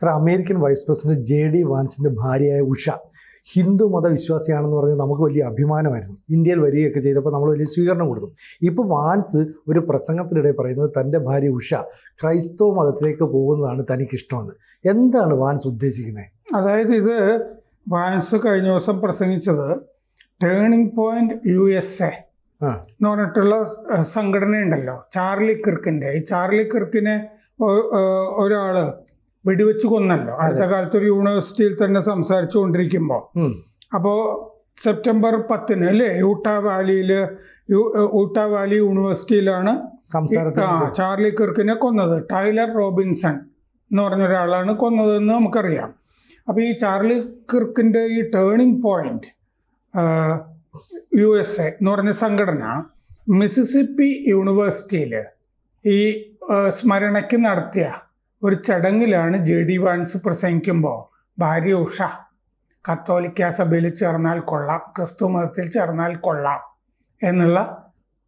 Sir American vice president J D വാൻസിന്റെ ഭാര്യയായ ഉഷ ഹിന്ദു മതവിശ്വാസിയാണെന്ന് പറഞ്ഞ് നമുക്ക് വലിയ അഭിമാനമായിരുന്നു. ഇന്ത്യയിൽ വരികയൊക്കെ ചെയ്തപ്പോൾ നമ്മൾ വലിയ സ്വീകരണം കൊടുത്തു. ഇപ്പോൾ വാൻസ് ഒരു പ്രസംഗത്തിനിടെ പറയുന്നത് തന്റെ ഭാര്യ ഉഷ ക്രൈസ്തവ മതത്തിലേക്ക് പോകുന്നതാണ് തനിക്കിഷ്ടമെന്ന്. എന്താണ് വാൻസ് ഉദ്ദേശിക്കുന്നത്? അതായത് ഇത് വാൻസ് കഴിഞ്ഞ ദിവസം പ്രസംഗിച്ചത് turning point U S A എന്ന് പറഞ്ഞിട്ടുള്ള സംഘടനയുണ്ടല്ലോ ചാർലി കിർക്കിന്റെ ഈ ചാർലി കിർക്കിനെ ഒരാൾ ഒരാൾ വെടിവെച്ച് കൊന്നല്ലോ. അടുത്ത കാലത്ത് ഒരു യൂണിവേഴ്സിറ്റിയിൽ തന്നെ സംസാരിച്ചു കൊണ്ടിരിക്കുമ്പോൾ അപ്പോ അപ്പോൾ സെപ്റ്റംബർ പത്തിന് അല്ലേ? യൂട്ട വാലിയിൽ ഊട്ട വാലി യൂണിവേഴ്സിറ്റിയിലാണ് ചാർലി കിർക്കിനെ കൊന്നത്. ടൈലർ റോബിൻസൺ എന്ന് പറഞ്ഞ ഒരാളാണ് കൊന്നതെന്ന് നമുക്കറിയാം. അപ്പോൾ ഈ ചാർലി കിർക്കിന്റെ ഈ turning point U S A എന്ന് പറഞ്ഞ സംഘടന മിസിസിപ്പി യൂണിവേഴ്സിറ്റിയിൽ ഈ സ്മരണയ്ക്ക് നടത്തിയ ഒരു ചടങ്ങിലാണ് ജെ ഡി വാൻസ് പ്രസംഗിക്കുമ്പോൾ ഭാര്യ ഉഷ കത്തോലിക്ക സഭയിൽ ചേർന്നാൽ കൊള്ളാം ക്രിസ്തു മതത്തിൽ ചേർന്നാൽ കൊള്ളാം എന്നുള്ള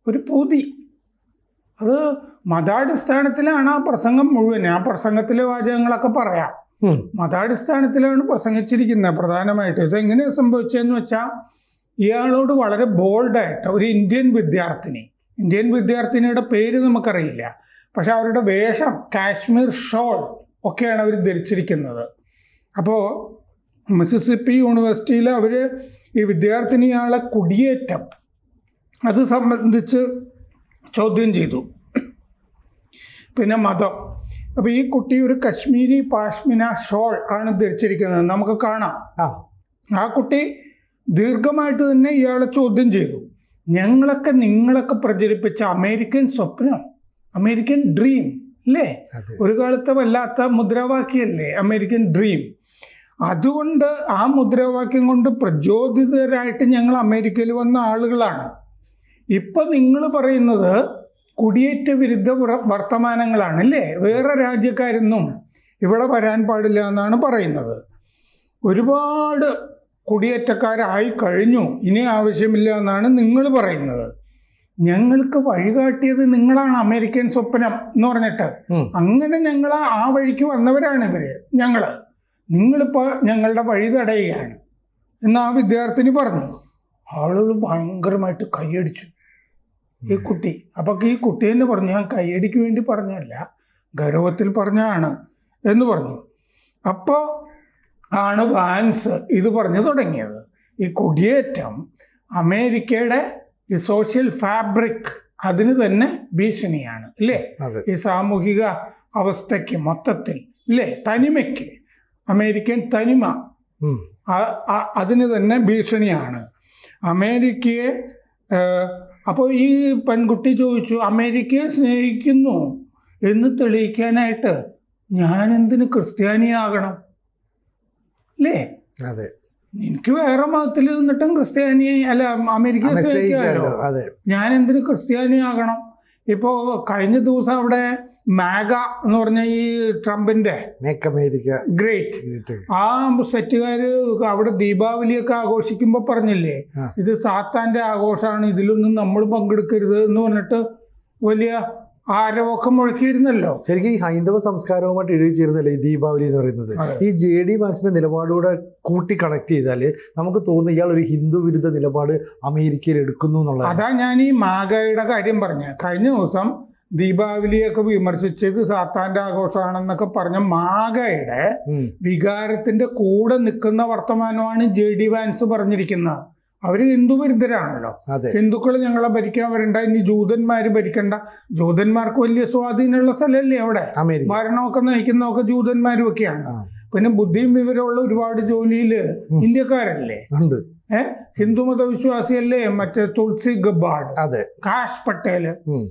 ഒരു പൂതി. അത് മതാടിസ്ഥാനത്തിലാണ് ആ പ്രസംഗം മുഴുവൻ. ആ പ്രസംഗത്തിലെ വാചകങ്ങളൊക്കെ പറയാം. മതാടിസ്ഥാനത്തിലാണ് പ്രസംഗിച്ചിരിക്കുന്നത് പ്രധാനമായിട്ട്. ഇതെങ്ങനെ സംഭവിച്ചതെന്ന് വെച്ചാൽ ഇയാളോട് വളരെ ബോൾഡായിട്ട് ഒരു ഇന്ത്യൻ വിദ്യാർത്ഥിനി ഇന്ത്യൻ വിദ്യാർത്ഥിനിയുടെ പേര് നമുക്കറിയില്ല. പക്ഷെ അവരുടെ വേഷം കാശ്മീർ ഷോൾ ഒക്കെയാണ് അവർ ധരിച്ചിരിക്കുന്നത്. അപ്പോൾ മിസിസിപ്പി യൂണിവേഴ്സിറ്റിയിൽ അവർ ഈ വിദ്യാർത്ഥിനിയാളെ കുടിയേറ്റം അത് സംബന്ധിച്ച് ചോദ്യം ചെയ്തു. പിന്നെ മതം. അപ്പോൾ ഈ കുട്ടി ഒരു കശ്മീരി പാഷ്മിന ഷോൾ ആണ് ധരിച്ചിരിക്കുന്നത്. നമുക്ക് കാണാം. ആ കുട്ടി ദീർഘമായിട്ട് തന്നെ ഇയാളെ ചോദ്യം ചെയ്തു. ഞങ്ങളൊക്കെ നിങ്ങളൊക്കെ പ്രചരിപ്പിച്ച അമേരിക്കൻ സ്വപ്നം അമേരിക്കൻ ഡ്രീം അല്ലേ ഒരു കാലത്തെ വല്ലാത്ത മുദ്രാവാക്യല്ലേ അമേരിക്കൻ ഡ്രീം? അതുകൊണ്ട് ആ മുദ്രാവാക്യം കൊണ്ട് പ്രചോദിതരായിട്ട് ഞങ്ങൾ അമേരിക്കയിൽ വന്ന ആളുകളാണ്. ഇപ്പം നിങ്ങൾ പറയുന്നത് കുടിയേറ്റ വിരുദ്ധ വർത്തമാനങ്ങളാണ് അല്ലേ വേറെ രാജ്യക്കാരൊന്നും ഇവിടെ വരാൻ പാടില്ല എന്നാണ് പറയുന്നത്. ഒരുപാട് കുടിയേറ്റക്കാരായി കഴിഞ്ഞു. ഇനി ആവശ്യമില്ല എന്നാണ് നിങ്ങൾ പറയുന്നത്. ഞങ്ങൾക്ക് വഴികാട്ടിയത് നിങ്ങളാണ് അമേരിക്കൻ സ്വപ്നം എന്ന് പറഞ്ഞിട്ട്. അങ്ങനെ ഞങ്ങൾ ആ വഴിക്ക് വന്നവരാണ് ഇവർ. ഞങ്ങൾ. നിങ്ങളിപ്പോൾ ഞങ്ങളുടെ വഴി തടയുകയാണ്. എന്ന് ആ വിദ്യാർത്ഥിനി പറഞ്ഞു. ആളുകൾ ഭയങ്കരമായിട്ട് കൈയടിച്ചു. ഈ കുട്ടി. അപ്പൊ ഈ കുട്ടി തന്നെ പറഞ്ഞു ഞാൻ കൈയടിക്ക് വേണ്ടി പറഞ്ഞല്ല ഗൗരവത്തിൽ പറഞ്ഞാണ് എന്ന് പറഞ്ഞു. അപ്പോ ആണ് വാൻസ് ഇത് പറഞ്ഞു തുടങ്ങിയത്. ഈ കുടിയേറ്റം അമേരിക്കയുടെ ഈ സോഷ്യൽ ഫാബ്രിക് അതിന് തന്നെ ഭീഷണിയാണ് അല്ലേ ഈ സാമൂഹിക അവസ്ഥയ്ക്ക് മൊത്തത്തിൽ അല്ലേ തനിമയ്ക്ക് അമേരിക്കൻ തനിമ അതിന് തന്നെ ഭീഷണിയാണ്. അമേരിക്കയെ അപ്പോൾ ഈ പെൺകുട്ടി ചോദിച്ചു അമേരിക്കയെ സ്നേഹിക്കുന്നു എന്ന് തെളിയിക്കാനായിട്ട് ഞാൻ എന്തിന് ക്രിസ്ത്യാനിയാകണം? അല്ലേ അതെ. എനിക്ക് വേറെ മതത്തിൽ നിന്നിട്ടും ക്രിസ്ത്യാനി അല്ല അമേരിക്ക ഞാൻ എന്തിനു അതെ. ഞാൻ ഇപ്പോ ഇപ്പോൾ കഴിഞ്ഞ ദിവസം അവിടെ മാഗ എന്ന് പറഞ്ഞ ഈ ട്രംപിന്റെ മേക്ക് അമേരിക്ക ഗ്രേറ്റ് ഗ്രേറ്റ് ആ സെറ്റുകാര് അവിടെ ദീപാവലിയൊക്കെ ആഘോഷിക്കുമ്പോൾ പറഞ്ഞില്ലേ? ഇത് സാത്താന്റെ ആഘോഷമാണ് ഇതിലൊന്നും നമ്മൾ പങ്കെടുക്കരുത് എന്ന് പറഞ്ഞിട്ട് വലിയ ആരവൊക്കെ മുഴക്കിയിരുന്നല്ലോ. ശരിക്കും ഈ ഹൈന്ദവ സംസ്കാരവുമായിട്ട് ഇഴുകി ചേരുന്നല്ലേ ഈ ദീപാവലി എന്ന് പറയുന്നത്? ഈ ജെ ഡി മാസിന്റെ നിലപാടുകൂടെ കൂട്ടി കണക്ട് ചെയ്താൽ നമുക്ക് തോന്നുന്നു ഇയാൾ ഒരു ഹിന്ദു വിരുദ്ധ നിലപാട് അമേരിക്കയിൽ എടുക്കുന്നു എന്നുള്ളത് അതാ ഞാൻ ഈ മാഗയുടെ കാര്യം പറഞ്ഞു. കഴിഞ്ഞ ദിവസം ദീപാവലിയൊക്കെ വിമർശിച്ചത് സാത്താന്റെ ആഘോഷമാണെന്നൊക്കെ പറഞ്ഞ മാഗയുടെ വികാരത്തിന്റെ കൂടെ നിൽക്കുന്ന വർത്തമാനമാണ് ജെ ഡി വാൻസ് പറഞ്ഞിരിക്കുന്നത്. അവർ ഹിന്ദു വിരുദ്ധരാണല്ലോ ഹിന്ദുക്കൾ ഞങ്ങളെ ഭരിക്കാൻ വരണ്ട ഇനി ജൂതന്മാര് ഭരിക്കണ്ട. ജൂതന്മാർക്ക് വലിയ സ്വാധീനമുള്ള സ്ഥലമല്ലേ അവിടെ? ഭരണമൊക്കെ നയിക്കുന്നതൊക്കെ ജൂതന്മാരും ഒക്കെയാണ് പിന്നെ ബുദ്ധിയും വിവരമുള്ള ഒരുപാട് ജോലിയിൽ ഇന്ത്യക്കാരല്ലേ? ഉണ്ട്. ഏഹ് ഹിന്ദു മതവിശ്വാസിയല്ലേ മറ്റേ തുൾസി ഗബാഡ് അതെ. കാഷ് പട്ടേൽ.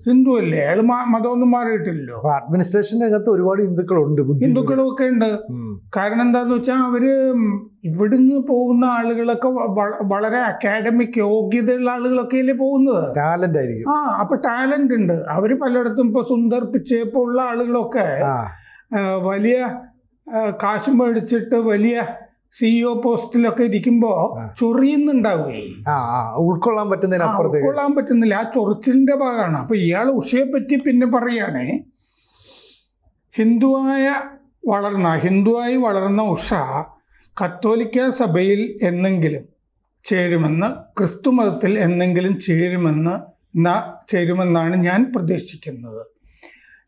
ഹിന്ദു അല്ലേ അയാൾ മതമൊന്നും മാറിയിട്ടില്ലല്ലോ. അഡ്മിനിസ്ട്രേഷന്റെ അകത്ത് ഒരുപാട് ഹിന്ദുക്കളുണ്ട് ഹിന്ദുക്കളും ഒക്കെ ഉണ്ട്. കാരണം എന്താന്ന് വെച്ചാൽ അവർ ഇവിടുന്ന് പോകുന്ന ആളുകളൊക്കെ വളരെ അക്കാഡമിക് യോഗ്യതയുള്ള ആളുകളൊക്കെ അല്ലേ പോകുന്നത്? ടാലന്റ് ആയിരിക്കും ആ അപ്പൊ ടാലന്റ് ഉണ്ട്. അവർ പലയിടത്തും ഇപ്പൊ സുന്ദർ പിച്ചേ ഉള്ള ആളുകളൊക്കെ വലിയ കാശ് മേടിച്ചിട്ട് വലിയ സിഇഒ പോസ്റ്റിലൊക്കെ ഇരിക്കുമ്പോ ചൊറിയുന്നുണ്ടാവുകയും ഉൾക്കൊള്ളാൻ ഉൾക്കൊള്ളാൻ പറ്റുന്നില്ല. ആ ചൊറിച്ചിലിന്റെ ഭാഗമാണ്. അപ്പൊ ഇയാൾ ഉഷയെ പറ്റി പിന്നെ പറയുകയാണേ ഹിന്ദുവായ വളർന്ന ഹിന്ദുവായി വളർന്ന ഉഷ കത്തോലിക്ക സഭയിൽ എന്നെങ്കിലും ചേരുമെന്ന് ക്രിസ്തു മതത്തിൽ എന്നെങ്കിലും ചേരുമെന്ന് ന- ചേരുമെന്നാണ് ഞാൻ പ്രതീക്ഷിക്കുന്നത്.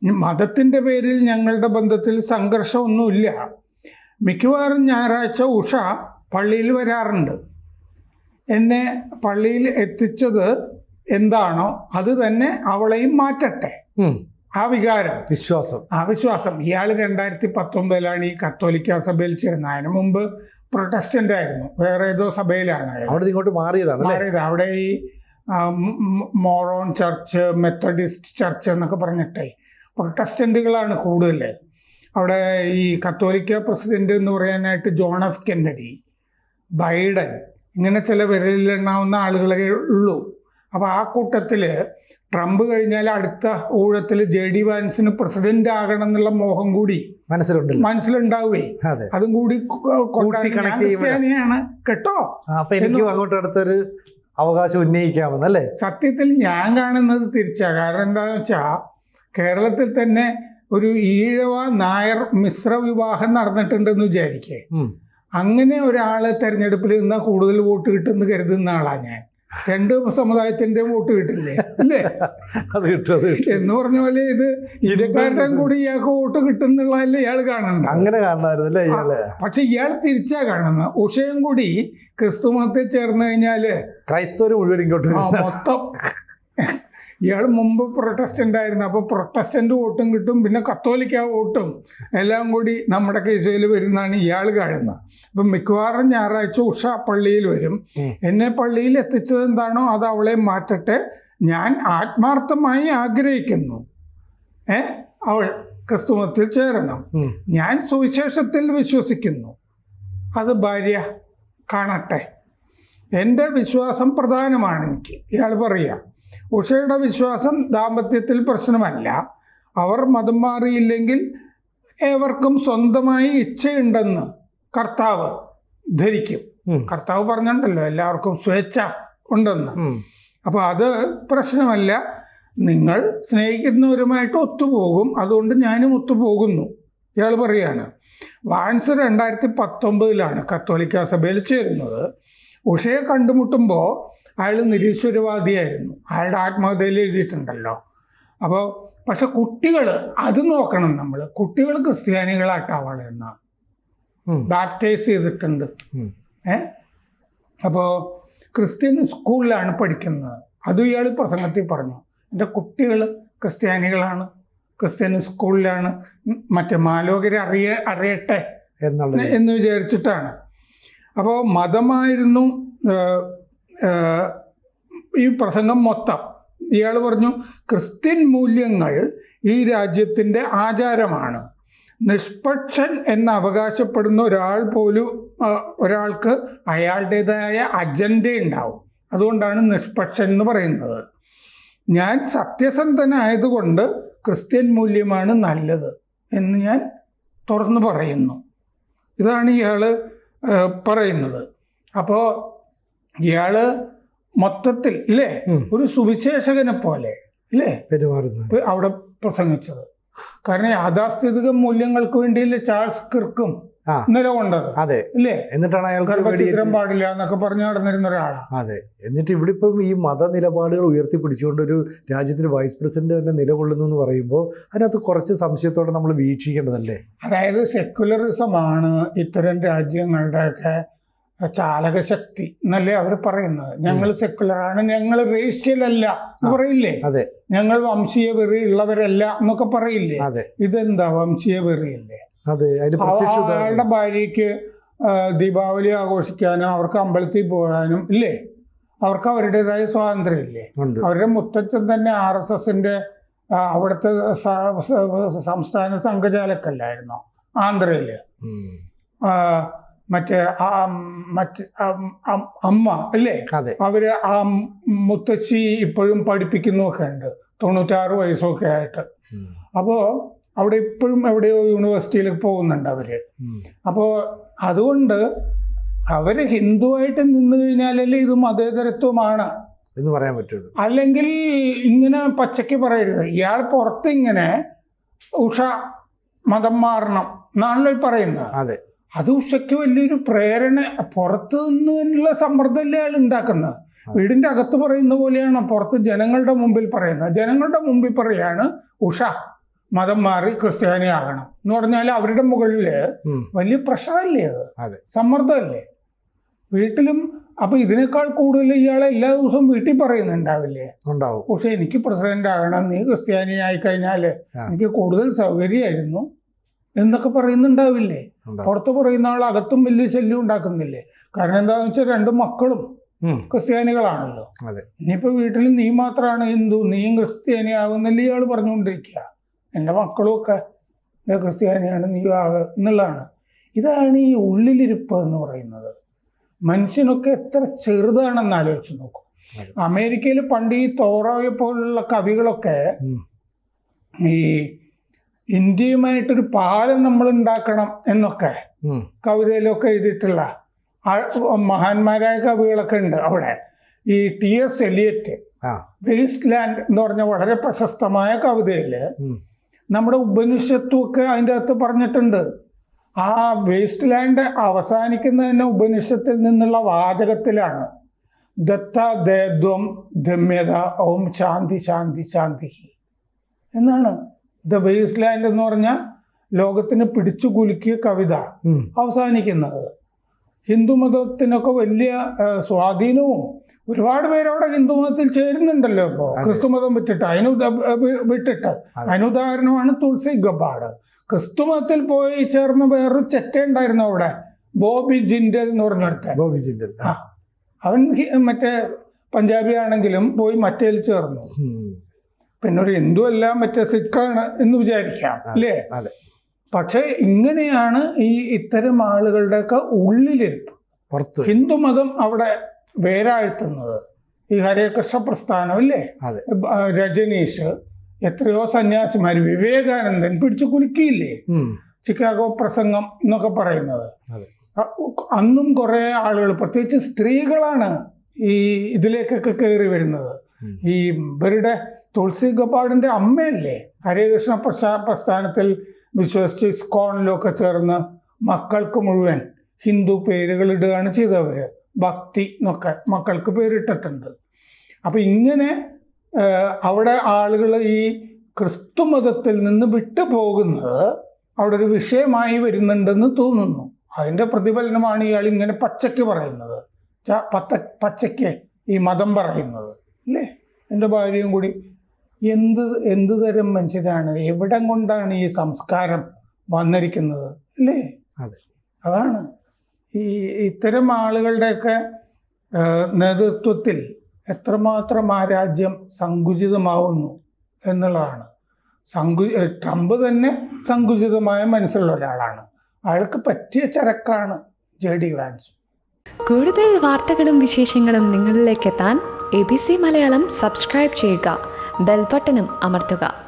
മതത്തിന്റെ പേരിൽ ഞങ്ങളുടെ ബന്ധത്തിൽ സംഘർഷമൊന്നുമില്ല. മിക്കവാറും ഞായറാഴ്ച ഉഷ പള്ളിയിൽ വരാറുണ്ട്. എന്നെ പള്ളിയിൽ എത്തിച്ചത് എന്താണോ അത് തന്നെ അവളെയും മാറ്റട്ടെ. ആ വികാരം. വിശ്വാസം. ആ വിശ്വാസം. ഇയാൾ രണ്ടായിരത്തി പത്തൊമ്പതിലാണ് ഈ കത്തോലിക്ക സഭയിൽ ചേർന്നത്. അതിന് മുമ്പ് പ്രൊട്ടസ്റ്റന്റ് ആയിരുന്നു. വേറെ ഏതോ സഭയിലാണ് അവിടെ ഇങ്ങോട്ട് മാറിയതാണ് മാറിയത്. അവിടെ ഈ മോറോൺ ചർച്ച് മെത്തഡിസ്റ്റ് ചർച്ച് എന്നൊക്കെ പറഞ്ഞിട്ടേ പ്രൊട്ടസ്റ്റന്റുകളാണ് കൂടുതൽ അവിടെ ഈ കത്തോലിക്ക പ്രസിഡന്റ് എന്ന് പറയാനായിട്ട് ജോൺ എഫ് കെന്നഡി ബൈഡൻ ഇങ്ങനെ ചില വിരലിലെണ്ണാവുന്ന ആളുകളെ ഉള്ളൂ. അപ്പോൾ ആ കൂട്ടത്തിൽ ട്രംപ് കഴിഞ്ഞാൽ അടുത്ത ഊഴത്തിൽ ജെ ഡി വാൻസിന് പ്രസിഡന്റ് ആകണം എന്നുള്ള മോഹം കൂടി മനസ്സിലുണ്ട് മനസ്സിലുണ്ടാവേ. അതെ. കൂടി. ക്രിസ്ത്യാനിയാണ് കേട്ടോ. എനിക്കും അങ്ങോട്ട് അടുത്തൊരു അവകാശം ഉന്നയിക്കാമെന്നല്ലേ? സത്യത്തിൽ ഞാൻ കാണുന്നത് തിരിച്ചാ. കാരണം എന്താണെന്ന് വെച്ചാൽ കേരളത്തിൽ തന്നെ ഒരു ഈഴവ നായർ മിശ്ര വിവാഹം നടന്നിട്ടുണ്ടെന്ന് വിചാരിക്കേ. അങ്ങനെ ഒരാളെ തെരഞ്ഞെടുപ്പിൽ നിന്നാൽ കൂടുതൽ വോട്ട് കിട്ടുമെന്ന് കരുതുന്ന ആളാ ഞാൻ. രണ്ട് സമുദായത്തിന്റെ വോട്ട് കിട്ടില്ലേ? അല്ലേ അത് കിട്ടും അത് എന്ന് പറഞ്ഞ പോലെ ഇത് ഇരക്കാരുടെ കൂടി ഇയാൾക്ക് വോട്ട് കിട്ടുന്നുള്ളതല്ലേ ഇയാൾ കാണണ്ട അങ്ങനെ ഇയാൾ? പക്ഷെ ഇയാൾ തിരിച്ചാ കാണുന്നത്. ഉഷയും കൂടി ക്രിസ്തു മതത്തിൽ ചേർന്ന് കഴിഞ്ഞാൽ ക്രൈസ്തവർ മുഴുവൻ ഇങ്ങോട്ട് മൊത്തം ഇയാൾ മുമ്പ് പ്രൊട്ടസ്റ്റന്റ് ആയിരുന്നു. അപ്പോൾ പ്രൊട്ടസ്റ്റന്റ് വോട്ടും കിട്ടും പിന്നെ കത്തോലിക്ക വോട്ടും. എല്ലാം കൂടി നമ്മുടെ കേസുകളിൽ വരുന്നതാണ് ഇയാൾ കാണുന്നത്. അപ്പം മിക്കവാറും ഞായറാഴ്ച ഉഷ പള്ളിയിൽ വരും. എന്നെ പള്ളിയിൽ എത്തിച്ചത് എന്താണോ അത് അവളെ മാറ്റട്ടെ. ഞാൻ ആത്മാർത്ഥമായി ആഗ്രഹിക്കുന്നു. ഏ? അവൾ ക്രിസ്തുമത്തിൽ ചേരണം. ഞാൻ സുവിശേഷത്തിൽ വിശ്വസിക്കുന്നു. അത് ഭാര്യ കാണട്ടെ. എന്റെ വിശ്വാസം പ്രധാനമാണ് എനിക്ക്. ഇയാൾ പറയുക ഉഷയുടെ വിശ്വാസം ദാമ്പത്യത്തിൽ പ്രശ്നമല്ല. അവർ മതം മാറിയില്ലെങ്കിൽ ഏവർക്കും സ്വന്തമായി ഇച്ഛയുണ്ടെന്ന് കർത്താവ് ധരിക്കും. കർത്താവ് പറഞ്ഞിട്ടുണ്ടല്ലോ എല്ലാവർക്കും സ്വേച്ഛ ഉണ്ടെന്ന്. അപ്പോൾ അത് പ്രശ്നമല്ല. നിങ്ങൾ സ്നേഹിക്കുന്നവരുമായിട്ട് ഒത്തുപോകും അതുകൊണ്ട് ഞാനും ഒത്തുപോകുന്നു. ഇയാൾ പറയാണ് വാൻസ് രണ്ടായിരത്തി പത്തൊമ്പതിലാണ് കത്തോലിക്ക സഭയിൽ ചേരുന്നത്. ഉഷയെ കണ്ടുമുട്ടുമ്പോൾ അയാൾ നിരീശ്വരവാദിയായിരുന്നു. അയാളുടെ ആത്മകഥയിൽ എഴുതിയിട്ടുണ്ടല്ലോ. അപ്പോൾ പക്ഷെ കുട്ടികൾ അത് നോക്കണം നമ്മൾ. കുട്ടികൾ ക്രിസ്ത്യാനികളായിട്ടാണ് എന്നാണ്. ബാപ്റ്റൈസ് ചെയ്തിട്ടുണ്ട്. ഏ? അപ്പോൾ ക്രിസ്ത്യൻ സ്കൂളിലാണ് പഠിക്കുന്നത്. അതും ഇയാൾ പ്രസംഗത്തിൽ പറഞ്ഞു. എന്റെ കുട്ടികൾ ക്രിസ്ത്യാനികളാണ്. ക്രിസ്ത്യൻ സ്കൂളിലാണ് മറ്റേ മാലോകരെ അറിയ അറിയട്ടെ എന്നുള്ളത് എന്ന് വിചാരിച്ചിട്ടാണ്. അപ്പോൾ മതമായിരുന്നു ഈ പ്രസംഗം മൊത്തം. ഇയാൾ പറഞ്ഞു ക്രിസ്ത്യൻ മൂല്യങ്ങൾ ഈ രാജ്യത്തിന്റെ ആചാരമാണ്. നിഷ്പക്ഷൻ എന്ന് അവകാശപ്പെടുന്ന ഒരാൾ പോലും ഒരാൾക്ക് അയാളുടേതായ അജണ്ട ഉണ്ടാവും. അതുകൊണ്ടാണ് നിഷ്പക്ഷൻ എന്ന് പറയുന്നത്. ഞാൻ സത്യസന്ധനായതുകൊണ്ട് ക്രിസ്ത്യൻ മൂല്യമാണ് നല്ലത് എന്ന് ഞാൻ തുറന്നു പറയുന്നു. ഇതാണ് ഇയാൾ പറയുന്നത്. അപ്പോൾ ഇയാൾ മൊത്തത്തിൽ ഇല്ലേ? ഒരു സുവിശേഷകനെ പോലെ ഇല്ലേ? പെരുമാറുന്നത്. അവിടെ പ്രസംഗിച്ചത്. കാരണം യാഥാസ്ഥിതിക മൂല്യങ്ങൾക്ക് വേണ്ടിയില്ലേ ചാൾസ് കിർക്കും നിലകൊണ്ടത് അതെ. ഇല്ലേ? എന്നിട്ടാണ് അയാൾക്ക് ഗർഭചിത്രം പാടില്ല എന്നൊക്കെ പറഞ്ഞു നടന്നിരുന്ന ഒരാളാണ് അതെ. എന്നിട്ട് ഇവിടെ ഇപ്പം ഈ മത നിലപാടുകൾ ഉയർത്തിപ്പിടിച്ചുകൊണ്ട് ഒരു രാജ്യത്തിന് വൈസ് പ്രസിഡന്റ് തന്നെ നിലകൊള്ളുന്നു എന്ന് പറയുമ്പോൾ അതിനകത്ത് കുറച്ച് സംശയത്തോടെ നമ്മൾ വീക്ഷിക്കേണ്ടതല്ലേ? അതായത് സെക്യുലറിസമാണ് ഇത്തരം രാജ്യങ്ങളുടെയൊക്കെ ചാലകശക്തി എന്നല്ലേ അവർ പറയുന്നത്. ഞങ്ങൾ സെക്കുലറാണ് ഞങ്ങൾ റേഷ്യലല്ല എന്ന് പറയില്ലേ? അതെ. ഞങ്ങൾ വംശീയ വെറി ഉള്ളവരല്ല എന്നൊക്കെ പറയില്ലേ? ഇതെന്താ വംശീയ വെറിയല്ലേ? അയാളുടെ ഭാര്യയ്ക്ക് ദീപാവലി ആഘോഷിക്കാനും അവർക്ക് അമ്പലത്തിൽ പോകാനും ഇല്ലേ? അവർക്ക് അവരുടേതായ സ്വാതന്ത്ര്യം ഇല്ലേ ഉണ്ട്. അവരുടെ മുത്തച്ഛൻ തന്നെ ആർ എസ് എസിന്റെ അവിടുത്തെ സംസ്ഥാന സംഘചാലക്കല്ലായിരുന്നോ ആന്ധ്രയിൽ. ആ, മറ്റേ ആ, മറ്റ് അമ്മ അല്ലേ? അവർ ആ മുത്തശ്ശി ഇപ്പോഴും പഠിപ്പിക്കുന്നൊക്കെ ഉണ്ട്. തൊണ്ണൂറ്റാറ് വയസ്സൊക്കെ ആയിട്ട്. അപ്പോ അപ്പോൾ അവിടെ ഇപ്പോഴും എവിടെയോ യൂണിവേഴ്സിറ്റിയിലേക്ക് പോകുന്നുണ്ട് അവർ. അപ്പോ അപ്പോൾ അതുകൊണ്ട് ഹിന്ദു ഹിന്ദുവായിട്ട് നിന്ന് കഴിഞ്ഞാലല്ലേ ഇത് മതേതരത്വമാണ്. എന്ന് പറയാൻ പറ്റുള്ളൂ. അല്ലെങ്കിൽ ഇങ്ങനെ പച്ചയ്ക്ക് പറയരുത്. ഇയാൾ പുറത്ത് ഇങ്ങനെ ഉഷ മതം മാറണം എന്നാണല്ലോ പറയുന്നത്. അതെ. അത് ഉഷയ്ക്ക് വലിയൊരു പ്രേരണ പുറത്തു നിന്നുള്ള സമ്മർദ്ദമല്ലേ അയാൾ ഉണ്ടാക്കുന്നത്? വീടിന്റെ അകത്ത് പറയുന്ന പോലെയാണ്? പുറത്ത് ജനങ്ങളുടെ മുമ്പിൽ പറയുന്നത്. ജനങ്ങളുടെ മുമ്പിൽ പറയാണ് ഉഷ മതം മാറി ക്രിസ്ത്യാനി ആകണം എന്ന് പറഞ്ഞാൽ അവരുടെ മുകളിൽ വലിയ പ്രഷറല്ലേ അത്. സമ്മർദ്ദമല്ലേ? വീട്ടിലും അപ്പൊ ഇതിനേക്കാൾ കൂടുതൽ ഇയാളെ എല്ലാ ദിവസവും വീട്ടിൽ പറയുന്നുണ്ടാവില്ലേ? ഉണ്ടാവും. പക്ഷെ എനിക്ക് പ്രസിഡന്റ് ആകണം നീ ക്രിസ്ത്യാനി ആയി കഴിഞ്ഞാൽ എനിക്ക് കൂടുതൽ സൗകര്യമായിരുന്നു എന്നൊക്കെ പറയുന്നുണ്ടാവില്ലേ? പുറത്ത് പറയുന്ന ആൾ അകത്തും വലിയ ശല്യം ഉണ്ടാക്കുന്നില്ലേ? കാരണം എന്താണെന്ന് വെച്ചാൽ രണ്ട് മക്കളും ക്രിസ്ത്യാനികളാണല്ലോ. ഇനിയിപ്പോ വീട്ടിൽ നീ മാത്രമാണ് ഹിന്ദു നീയും ക്രിസ്ത്യാനി ആകുന്നില്ല ഇയാൾ പറഞ്ഞുകൊണ്ടിരിക്കുക എന്റെ മക്കളും ഒക്കെ ക്രിസ്ത്യാനിയാണ് നീ ആക എന്നുള്ളതാണ്. ഇതാണ് ഈ ഉള്ളിലിരിപ്പ് എന്ന് പറയുന്നത്. മനുഷ്യനൊക്കെ എത്ര ചെറുതാണെന്ന് ആലോചിച്ച് നോക്കും. അമേരിക്കയിൽ പണ്ട് ഈ തോറോയെ പോലുള്ള കവികളൊക്കെ ഈ ഇന്ത്യയുമായിട്ടൊരു പാലം നമ്മൾ ഉണ്ടാക്കണം എന്നൊക്കെ. കവിതയിലൊക്കെ എഴുതിയിട്ടുള്ള മഹാന്മാരായ കവികളൊക്കെ ഉണ്ട് അവിടെ ഈ T S Eliot. Waste land എന്ന് പറഞ്ഞ വളരെ പ്രശസ്തമായ കവിതയിൽ. നമ്മുടെ ഉപനിഷത്തുമൊക്കെ അതിന്റെ അകത്ത് പറഞ്ഞിട്ടുണ്ട് ആ വേസ്റ്റ് ലാൻഡ് അവസാനിക്കുന്നതിന് തന്നെ ഉപനിഷത്തിൽ നിന്നുള്ള വാചകത്തിലാണ് ദത്ത ദേദ്വം ധമ്യത ഓം ശാന്തി ശാന്തി ശാന്തി എന്നാണ് ദ ബേസ് ലാൻഡ് എന്ന് പറഞ്ഞാൽ ലോകത്തിന് പിടിച്ചു കുലുക്കിയ കവിത. അവസാനിക്കുന്നത്. ഹിന്ദുമതത്തിനൊക്കെ വലിയ സ്വാധീനവും ഒരുപാട് പേര് അവിടെ ഹിന്ദുമതത്തിൽ ചേരുന്നുണ്ടല്ലോ ഇപ്പോൾ ക്രിസ്തു ക്രിസ്തുമതം വിട്ടിട്ട് അതിന് വിട്ടിട്ട്. അതെ. അതിനുദാഹരണമാണ് തുളസി ഗബാഡ് ക്രിസ്തുമതത്തിൽ പോയി ചേർന്ന വേറൊരു ചെറ്റ ഉണ്ടായിരുന്നു അവിടെ. ബോബി ജിൻഡൽ എന്ന് പറഞ്ഞെടുത്ത ബോബി ജിൻഡൽ. അവൻ മറ്റേ പഞ്ചാബി ആണെങ്കിലും പോയി മറ്റേൽ ചേർന്നു. പിന്നെ ഒരു ഹിന്ദു അല്ല മറ്റേ സിഖാണ് എന്ന് വിചാരിക്കാം അല്ലേ? പക്ഷേ ഇങ്ങനെയാണ് ഈ ഇത്തരം ആളുകളുടെയൊക്കെ ഉള്ളിലിരുപ്പ്. പുറത്ത് ഹിന്ദുമതം അവിടെ വേരാഴ്ത്തുന്നത്. ഈ ഹരേകൃഷ്ണ പ്രസ്ഥാനം അല്ലേ? രജനീഷ് എത്രയോ സന്യാസിമാർ വിവേകാനന്ദൻ പിടിച്ചു കുലുക്കിയില്ലേ? ചിക്കാഗോ പ്രസംഗം എന്നൊക്കെ പറയുന്നത്. അന്നും കുറേ ആളുകൾ പ്രത്യേകിച്ച് സ്ത്രീകളാണ് ഈ ഇതിലേക്കൊക്കെ കയറി വരുന്നത്. ഈ ഇവരുടെ തുളസി ഗപാടിന്റെ അമ്മയല്ലേ? ഹരേകൃഷ്ണ പ്രസ്ഥാ പ്രസ്ഥാനത്തിൽ വിശ്വസിച്ച് ഇസ്കോണിലൊക്കെ ചേർന്ന് മക്കൾക്ക് മുഴുവൻ ഹിന്ദു പേരുകൾ ഇടുകയാണ് ചെയ്തവർ ഭക്തി എന്നൊക്കെ മക്കൾക്ക് പേരിട്ടിട്ടുണ്ട്. അപ്പം ഇങ്ങനെ അവിടെ ആളുകൾ ഈ ക്രിസ്തു മതത്തിൽ നിന്ന് വിട്ടു പോകുന്നത് അവിടെ ഒരു വിഷയമായി വരുന്നുണ്ടെന്ന് തോന്നുന്നു. അതിന്റെ പ്രതിഫലനമാണ് ഇയാൾ ഇങ്ങനെ പച്ചയ്ക്ക് പറയുന്നത്. പത്ത പച്ചയ്ക്ക് ഈ മതം പറയുന്നത്. അല്ലേ? എന്റെ ഭാര്യയും കൂടി എന്ത് എന്ത് തരം മനുഷ്യരാണ്? എവിടം കൊണ്ടാണ് ഈ സംസ്കാരം വന്നിരിക്കുന്നത്? അല്ലേ? അതെ. അതാണ്. ഈ ഇത്തരം ആളുകളുടെയൊക്കെ നേതൃത്വത്തിൽ എത്രമാത്രം ആ രാജ്യം സങ്കുചിതമാവുന്നു എന്നുള്ളതാണ്. സങ്കു ട്രംപ് തന്നെ സങ്കുചിതമായ മനസ്സുള്ള ഒരാളാണ്. അയാൾക്ക് പറ്റിയ ചരക്കാണ് ജെ ഡി വാൻസ്. കൂടുതൽ വാർത്തകളും വിശേഷങ്ങളും നിങ്ങളിലേക്ക് എത്താൻ A B C Malayalam subscribe ചെയ്യുക. ബെൽബട്ടനും അമർത്തുക.